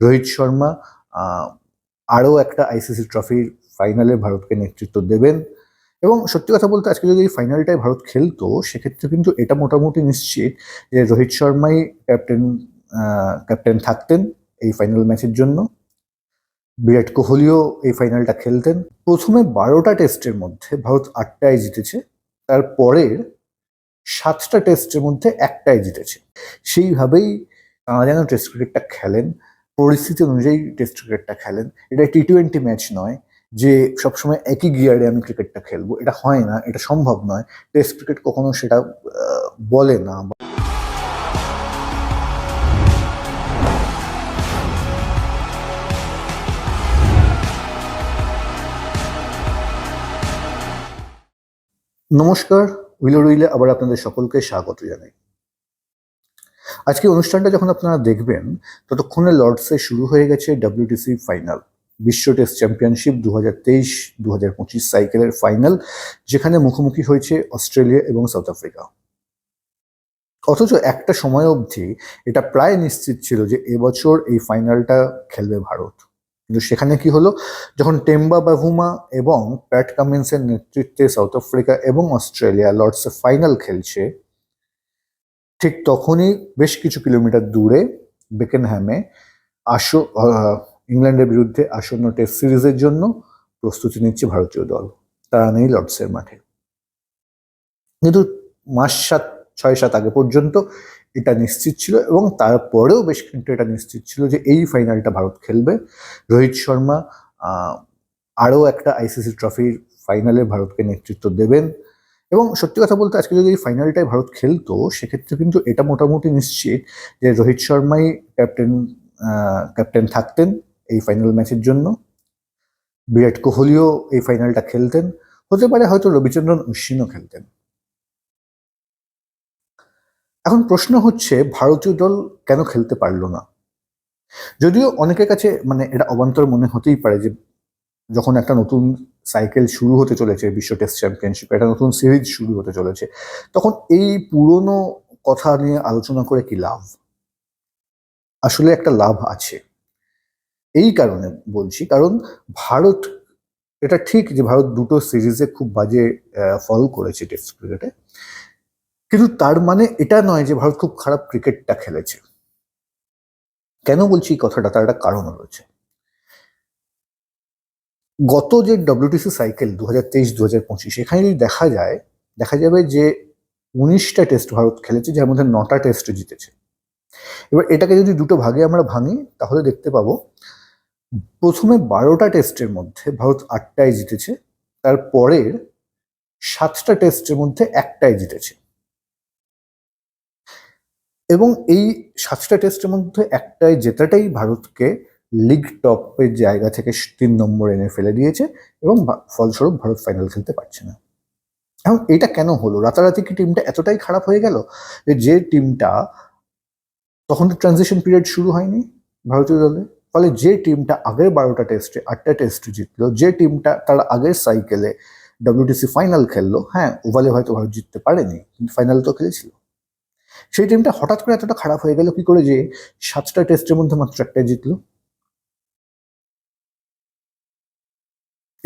রোহিত শর্মা আরও একটা আইসিসি ট্রফির ফাইনালে ভারতকে নেতৃত্ব দেবেন। এবং সত্যি কথা বলতে আজকে যদি এই ফাইনালটায় ভারত খেলতো, সেক্ষেত্রে কিন্তু এটা মোটামুটি নিশ্চিত যে রোহিত শর্মাই ক্যাপ্টেন ক্যাপ্টেন থাকতেন এই ফাইনাল ম্যাচের জন্য। বিরাট কোহলিও এই ফাইনালটা খেলতেন। প্রথমে বারোটা টেস্টের মধ্যে ভারত আটটায় জিতেছে তারপরের সাতটা টেস্টের মধ্যে একটাই জিতেছে। সেইভাবেই তারা যেন টেস্ট ক্রিকেটটা খেলেন। পরিস্থিতি অনুযায়ী টেস্ট ক্রিকেটটা খেলেন। এটা টি টোয়েন্টি ম্যাচ নয় যে সবসময় একই গিয়ারে আমি ক্রিকেটটা খেলব। এটা হয় না, এটা সম্ভব নয়। টেস্ট ক্রিকেট কখনো সেটা বলে না। নমস্কার, উইলো রুইলে আবার আপনাদের সকলকে স্বাগত জানাই। আজকে অনুষ্ঠানটা যখন আপনারা দেখবেন, ততক্ষণে লর্ডসে শুরু হয়ে গেছে ডাব্লিউটিসি ফাইনাল বিশ্ব টেস্ট চ্যাম্পিয়নশিপ দু হাজার তেইশ দু পঁচিশ সাইকেলের ফাইনাল যেখানে মুখোমুখি হয়েছে অস্ট্রেলিয়া এবং সাউথ আফ্রিকা। অথচ একটা সময় অবধি এটা প্রায় নিশ্চিত ছিল যে এবছর এই ফাইনালটা খেলবে ভারত। কিন্তু সেখানে কি হলো? যখন টেম্বা বাভুমা এবং প্যাট কামিন্সের নেতৃত্বে সাউথ আফ্রিকা এবং অস্ট্রেলিয়া লর্ডসে ফাইনাল খেলছে ঠিক তখনই বেশ কিছু কিলোমিটার দূরে বেকেনহ্যামে আসো ইংল্যান্ডের বিরুদ্ধে আসন্ন টেস্ট সিরিজের জন্য প্রস্তুতি নিচ্ছে ভারতীয় দল। তারা নেই লর্ডসের মাঠে। কিন্তু মাস সাত, ছয়, সাত আগে পর্যন্ত এটা নিশ্চিত ছিল এবং তারপরেও বেশ কিন্তু এটা নিশ্চিত ছিল যে এই ফাইনালটা ভারত খেলবে। রোহিত শর্মা আরও একটা আইসিসি ট্রফির ফাইনালে ভারতকে নেতৃত্ব দেবেন। এবং সত্যি কথা বলতে আজকে যদি এই ফাইনালটায় ভারত খেলতো, সেক্ষেত্রে কিন্তু এটা মোটামুটি নিশ্চিত যে রোহিত শর্মাই ক্যাপ্টেন ক্যাপ্টেন থাকতেন এই ফাইনাল ম্যাচের জন্য। বিরাট কোহলিও এই ফাইনালটা খেলতেন। হতে পারে হয়তো রবিচন্দ্রন অশ্বিনও খেলতেন। এখন প্রশ্ন হচ্ছে, ভারতীয় দল কেন খেলতে পারল না? যদিও অনেকের কাছে মানে এটা অবান্তর মনে হতেই পারে যে যখন একটা নতুন সাইকেল শুরু হতে চলেছে বিশ্ব টেস্ট চ্যাম্পিয়নশিপ একটা নতুন সিরিজ শুরু হতে চলেছে, তখন এই পুরনো কথা নিয়ে আলোচনা করে কি লাভ? আসলে একটা লাভ আছে। এই কারণে বলছি, কারণ ভারত, এটা ঠিক যে ভারত দুটো সিরিজে খুব বাজে ফল করেছে টেস্ট ক্রিকেটে কিন্তু তার মানে এটা নয় যে ভারত খুব খারাপ ক্রিকেটটা খেলেছে। কেন বলছি এই কথাটা? তার একটা কারণ রয়েছে। গত যে ডব্লিউটিসি সাইকেল দু হাজার তেইশ দু হাজার পঁচিশ, এখানে যদি দেখা যায়, দেখা যাবে যে উনিশটা টেস্ট ভারত খেলেছে, যার মধ্যে নটা টেস্ট জিতেছে। এবার এটাকে যদি দুটো ভাগে আমরা ভাঙি, তাহলে দেখতে পাবো, প্রথমে বারোটা টেস্টের মধ্যে ভারত আটটায় জিতেছে তারপরের সাতটা টেস্টের মধ্যে একটাই জিতেছে। এবং এই সাতটা টেস্টের মধ্যে একটাই জেতাটাই ভারতকে লিগ টপের জায়গা থেকে তিন নম্বর এনে ফেলে দিয়েছে এবং ফলস্বরূপ ভারত ফাইনাল খেলতে পারছে না। এখন এটা কেন হলো? রাতারাতি কি টিমটা এতটাই খারাপ হয়ে গেল যে টিমটা তখন তো ট্রানজিশন পিরিয়ড শুরু হয়নি ভারতীয় দলে। ফলে যে টিমটা আগের বারোটা টেস্টে আটটা টেস্ট জিতলো, যে টিমটা তার আগের সাইকেলে ডব্লিউটিসি ফাইনাল খেললো হ্যাঁ ওভালে হয়তো ভারত জিততে পারেনি, কিন্তু ফাইনাল তো খেলেছিল। সেই টিমটা হঠাৎ করে এতটা খারাপ হয়ে গেল কি করে যে, সাতটা টেস্টের মধ্যে মাত্র একটাই জিতলো।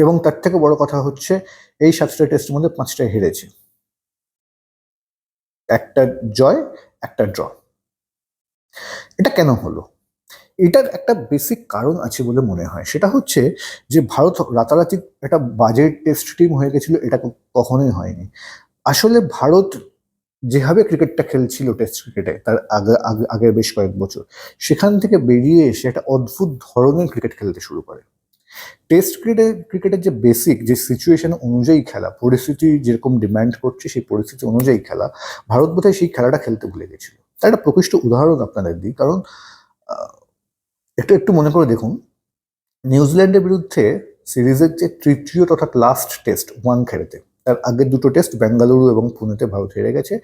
এবং তার থেকে বড় কথা হচ্ছে, এই সাতটা টেস্টের মধ্যে পাঁচটায় হেরেছে। একটা জয়, একটা ড্র এটা কেন হলো? এটার একটা বেসিক কারণ আছে বলে মনে হয়। সেটা হচ্ছে যে ভারত রাতারাতি একটা বাজেট টেস্ট টিম হয়ে গেছিল, এটা কখনোই হয়নি। আসলে ভারত যেভাবে ক্রিকেটটা খেলছিল টেস্ট ক্রিকেটে তার আগে আগে, আগের বেশ কয়েক বছর, সেখান থেকে বেরিয়ে এসে একটা অদ্ভুত ধরনের ক্রিকেট খেলতে শুরু করে। টেস্ট ক্রিকেটে, ক্রিকেটের যে বেসিক যে সিচুয়েশন অনুযায়ী খেলা, পরিস্থিতি যেরকম ডিমান্ড করছে, সেই পরিস্থিতি অনুযায়ী খেলা, ভারত বোধহয় সেই খেলাটা খেলতে ভুলে গেছিল। তার একটা প্রকৃষ্ট উদাহরণ আপনাদের দিই, কারণ একটু একটু মনে করে দেখুন, নিউজিল্যান্ডের বিরুদ্ধে সিরিজের যে তৃতীয় তথা লাস্ট টেস্ট ওয়াংখেড়েতে তার আগের দুটো টেস্ট বেঙ্গালুরু এবং পুনেতে ভারত হেরে গেছে,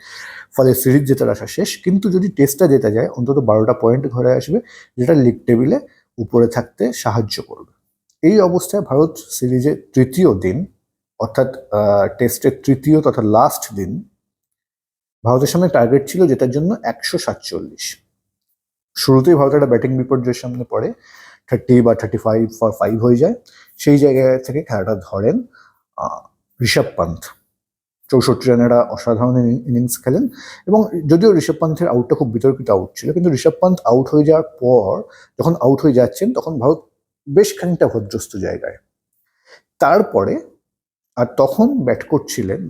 ফলে সিরিজ জেতার আশা শেষ, কিন্তু যদি টেস্টটা জেতা যায়, অন্তত বারোটা পয়েন্ট ঘরে আসবে, যেটা লিগ টেবিলে উপরে থাকতে সাহায্য করবে। এই অবস্থায় ভারত সিরিজের তৃতীয় দিন, অর্থাৎ টেস্টের তৃতীয় তথা লাস্ট দিন, ভারতের সামনে টার্গেট ছিল যেটার জন্য একশো সাতচল্লিশ। শুরুতেই ভারত একটা ব্যাটিং বিপর্যয়ের সামনে পড়ে থার্টি বা থার্টি ফাইভ ফর ফাইভ হয়ে যায়। সেই জায়গা থেকে খেলাটা ধরেন ঋষভ পান্থ। চৌষট্টি রানের অসাধারণ ইনিংস খেলেন এবং যদিও ঋষভ পান্থের আউটটা খুব বিতর্কিত আউট ছিল, কিন্তু ঋষভ পান্থ আউট হয়ে যাওয়ার পর, যখন আউট হয়ে যাচ্ছেন, তখন ভারত বেশ খানিকটা ভদ্রস্ত জায়গায়। তারপরে, আর তখন ব্যাট করছিলেন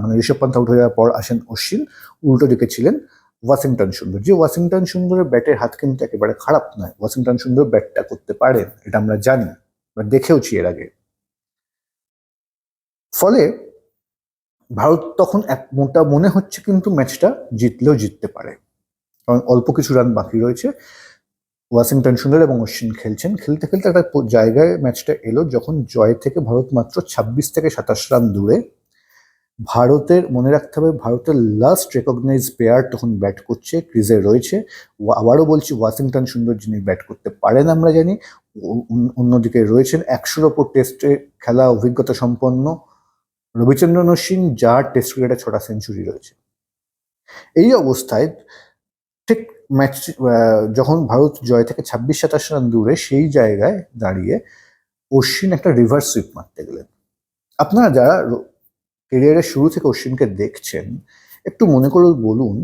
মানে ঋষভ পান্থ আউট হয়ে যাওয়ার পর আসেন অশ্বিন, উল্টো দিকে ছিলেন ওয়াশিংটন সুন্দর। যে ওয়াশিংটন সুন্দরের ব্যাটের হাত কিন্তু একেবারে খারাপ নয় ওয়াশিংটন সুন্দর ব্যাটটা করতে পারেন, এটা আমরা জানি, বা দেখেওছি এর আগে। ফলে, ভারত তখন এক মোটা মনে হচ্ছে কিন্তু ম্যাচটা জিতলেও জিততে পারে। কারণ অল্প কিছু রান বাকি রয়েছে ওয়াশিংটন সুন্দর এবং অশ্বিন খেলছেন। খেলতে খেলতে একটা জায়গায় ম্যাচটা এলো যখন জয় থেকে ভারত মাত্র ছাব্বিশ থেকে সাতাশ রান দূরে। ভারতের, মনে রাখতে হবে, ভারতের লাস্ট রেকগনাইজ প্লেয়ার তখন ব্যাট করছে, ক্রিজে রয়েছে। আবারও বলছি, ওয়াশিংটন সুন্দর যিনি ব্যাট করতে পারেন আমরা জানি অন্যদিকে রয়েছেন। একশোর ওপর টেস্টে খেলা অভিজ্ঞতা সম্পন্ন রবিচন্দ্রন অশ্বিন, যার টেস্ট ক্রিকেটে ছটা সেঞ্চুরি রয়েছে। এই অবস্থায় ঠিক ম্যাচ যখন ভারত জয় থেকে ছাব্বিশ সাতাশ রান দূরে সেই জায়গায় দাঁড়িয়ে অশ্বিন একটা রিভার্স সুইপ মারতে গেলেন। আপনারা যারা কেরিয়ারের শুরু থেকে অশ্বিনকে দেখছেন, একটু মনে করে বলুন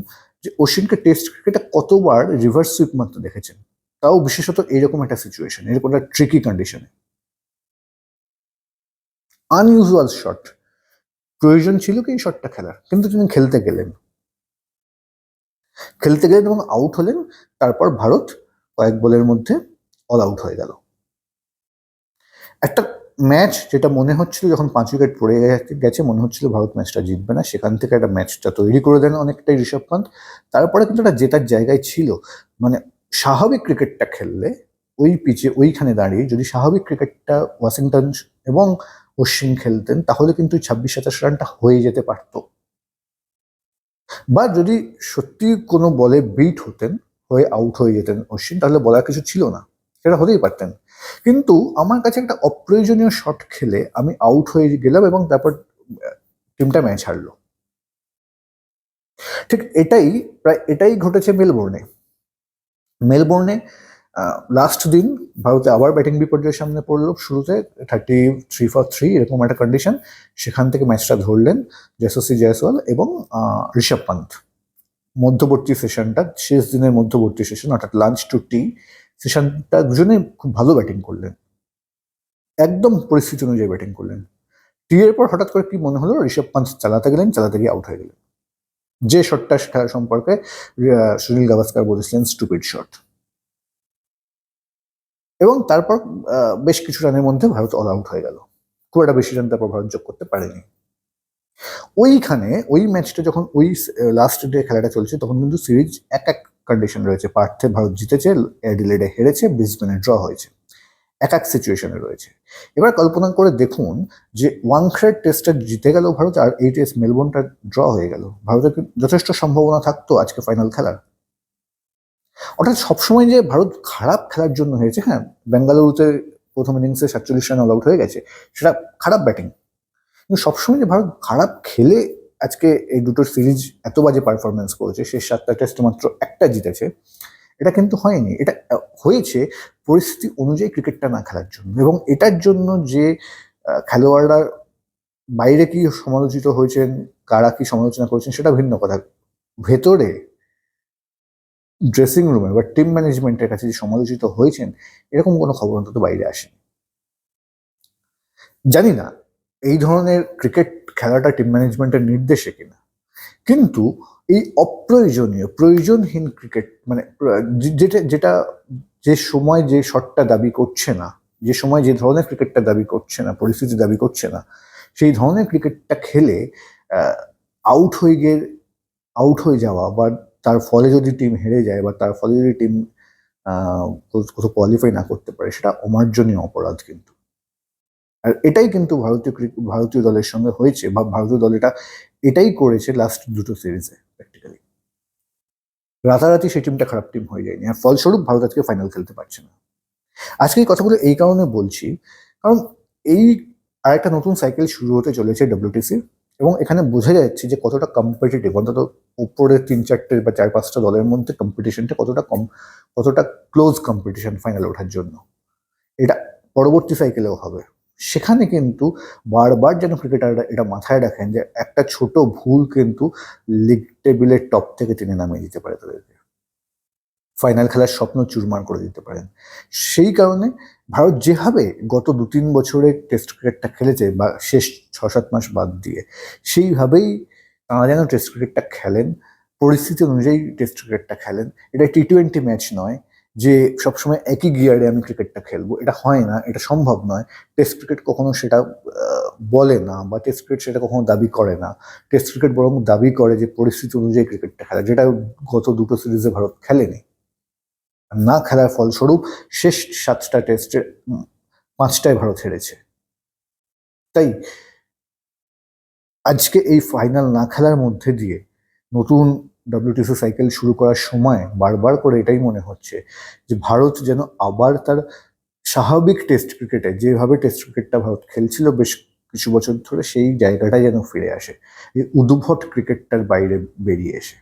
যে অশ্বিনকে টেস্ট ক্রিকেটে কতবার রিভার্স সুইপ মারতে দেখেছেন? তাও বিশেষত এরকম একটা সিচুয়েশন এরকম একটা ট্রিকি কন্ডিশনে আনইউজুয়াল শট প্রয়োজন ছিল কি এই শটটা খেলার, কিন্তু তিনি খেলতে গেলেন। খেলতে গেলেন এবং আউট হলেন, তারপর ভারত কয়েক বলের মধ্যে অল আউট হয়ে গেল। একটা ম্যাচ যেটা মনে হচ্ছিল যখন পাঁচ উইকেট পড়ে গেছে, মনে হচ্ছিল ভারত ম্যাচটা জিতবে না। সেখান থেকে একটা ম্যাচটা তৈরি করে দেন অনেকটাই ঋষভ পান্ত। তারপরে কিন্তু একটা জেতার জায়গায় ছিল মানে স্বাভাবিক ক্রিকেটটা খেললে ওই পিচে ওইখানে দাঁড়িয়ে যদি স্বাভাবিক ক্রিকেটটা ওয়াশিংটন এবং অশ্বিন খেলতেন, তাহলে কিন্তু ছাব্বিশ সাতাশ রানটা হয়ে যেতে পারতো। বা যদি সত্যি কোনো বলে বিট হতেন, হয়ে আউট হয়ে যেতেন অশ্বিন, তাহলে বলার কিছু ছিল না। সেটা হতেই পারতেন। কিন্তু আমার কাছে একটা অপ্রয়োজনীয় শট খেলে আমি আউট হয়ে গেলাম এবং তারপর টিমটা ম্যাচ হারলো। ঠিক এটাই, প্রায় এটাই ঘটেছে মেলবোর্নে মেলবোর্নে লাস্ট দিন ভারতে আবার ব্যাটিং বিপর্যয়ের সামনে পড়ল। শুরুতে থার্টি থ্রি ফর থ্রি এরকম একটা কন্ডিশন সেখান থেকে ম্যাচটা ধরলেন যশস্বী জয়সওয়াল এবং ঋষভ পান্ত মধ্যবর্তী সেশনটা শেষ দিনের মধ্যবর্তী সেশন অর্থাৎ লাঞ্চ টু টি সেশনটা দুজনে খুব ভালো ব্যাটিং করলেন। একদম পরিস্থিতি অনুযায়ী ব্যাটিং করলেন। টি এর পর হঠাৎ করে কি মনে হলো? ঋষভ পান্ত চালাতে গেলেন, চালাতে গিয়ে আউট হয়ে গেলেন। যে শটটা খেলা সম্পর্কে সুনীল গাভাস্কার বলেছিলেন স্টুপিড শট এবং তারপর বেশ কিছু রানের মধ্যে ভারত অল আউট হয়ে গেল। খুব একটা বেশি রান তারপর ভারত যোগ করতে পারেনি। ওইখানে, ওই ম্যাচটা যখন ওই লাস্ট ডে খেলাটা চলছে, তখন কিন্তু সিরিজ এক এক কন্ডিশন রয়েছে। পার্থে ভারত জিতেছে, অ্যাডিলেডে হেরেছে, ব্রিসবেনে ড্র হয়েছে। এক এক সিচুয়েশনে রয়েছে। এবার কল্পনা করে দেখুন যে ওয়াংখেড় টেস্টটা জিতে গেল ভারত, আর এই টেস্ট মেলবোর্নটা ড্র হয়ে গেল। ভারতের যথেষ্ট সম্ভাবনা থাকতো আজকে ফাইনাল খেলার? অর্থাৎ সবসময় যে ভারত খারাপ খেলার জন্য হয়েছে হ্যাঁ বেঙ্গালুরুতে প্রথম ইনিংসে সাতচল্লিশ রান অল আউট হয়ে গেছে, সেটা খারাপ ব্যাটিং কিন্তু সবসময় যে ভারত খারাপ খেলে আজকে এই দুটো সিরিজ এত বাজে পারফরমেন্স করেছে, শেষ সাতটা টেস্টে মাত্র একটা জিতেছে, এটা কিন্তু হয়নি। এটা হয়েছে পরিস্থিতি অনুযায়ী ক্রিকেটটা না খেলার জন্য এবং এটার জন্য যে খেলোয়াড়রা বাইরে কি সমালোচিত হয়েছেন, কারা কি সমালোচনা করেছেন, সেটা ভিন্ন কথা। ভেতরে ড্রেসিং রুমে বা টিম ম্যানেজমেন্টের কাছে যে সমালোচিত হয়েছেন, এরকম কোনো খবর অন্তত বাইরে আসেনি। জানি না এই ধরনের ক্রিকেট খেলাটা টিম ম্যানেজমেন্টের নির্দেশে কিনা। কিন্তু এই অপ্রয়োজনীয়, প্রয়োজনহীন ক্রিকেট মানে যেটা যেটা যে সময় যে শটটা দাবি করছে না, যে সময় যে ধরনের ক্রিকেটটা দাবি করছে না, পরিস্থিতি দাবি করছে না, সেই ধরনের ক্রিকেটটা খেলে আউট হয়ে গিয়ে আউট হয়ে যাওয়া বা তার ফলে যদি টিম হেরে যায় বা তার ফলে যদি টিম কোথাও কোয়ালিফাই না করতে পারে, সেটা অমার্জনীয় অপরাধ কিন্তু। আর এটাই কিন্তু ভারতীয় ক্রিক- ভারতীয় দলের সঙ্গে হয়েছে বা ভারতীয় দল এটা, এটাই করেছে লাস্ট দুটো সিরিজে প্র্যাকটিক্যালি রাতারাতি সেই টিমটা খারাপ টিম হয়ে যায়নি, আর ফলস্বরূপ ভারত আজকে ফাইনাল খেলতে পারছে না। আজকে এই কথাগুলো এই কারণে বলছি, কারণ এই আরেকটা নতুন সাইকেল শুরু হতে চলেছে ডব্লিউটিসি এবং এখানে বোঝা যাচ্ছে যে কতটা কম্পিটিটিভ অন্তত উপরের তিন চারটে বা চার পাঁচটা দলের মধ্যে কম্পিটিশনটা কতটা কম, কতটা ক্লোজ কম্পিটিশন ফাইনালে ওঠার জন্য। এটা পরবর্তী সাইকেলেও হবে। সেখানে কিন্তু বারবার যেন ক্রিকেটাররা এটা মাথায় রাখেন যে একটা ছোট ভুল কিন্তু লিগ টেবিলের টপ থেকে টেনে নামিয়ে দিতে পারে তাদেরকে। ফাইনাল খেলার স্বপ্ন চুরমার করে দিতে পারেন। সেই কারণে ভারত যেভাবে গত দু তিন বছরে টেস্ট ক্রিকেটটা খেলেছে বা শেষ ছ সাত মাস বাদ দিয়ে, সেইভাবেই তারা যেন টেস্ট ক্রিকেটটা খেলেন, পরিস্থিতি অনুযায়ী টেস্ট ক্রিকেটটা খেলেন। এটা টি টোয়েন্টি ম্যাচ নয় যে সবসময় একই গিয়ারে আমি ক্রিকেটটা খেলব। এটা হয় না, এটা সম্ভব নয়। টেস্ট ক্রিকেট কখনো সেটা বলে না বা টেস্ট ক্রিকেট সেটা কখনো দাবি করে না। টেস্ট ক্রিকেট বরং দাবি করে যে পরিস্থিতি অনুযায়ী ক্রিকেটটা খেলা, যেটা গত দুটো সিরিজে ভারত খেলেনি। না খেলার ফলস্বরূপ শেষ সাতটা টেস্টে পাঁচটায় ভারত হেরেছে। তাই আজকে এই ফাইনাল না খেলার মধ্যে দিয়ে নতুন ডব্লিউটিসি সাইকেল শুরু করার সময় বারবার করে এটাই মনে হচ্ছে যে ভারত যেন আবার তার স্বাভাবিক টেস্ট ক্রিকেটে যেভাবে টেস্ট ক্রিকেটটা ভারত খেলছিল বেশ কিছু বছর ধরে, সেই জায়গাটাই যেন ফিরে আসে। এই উদ্ভট ক্রিকেটটার বাইরে বেরিয়ে এসে।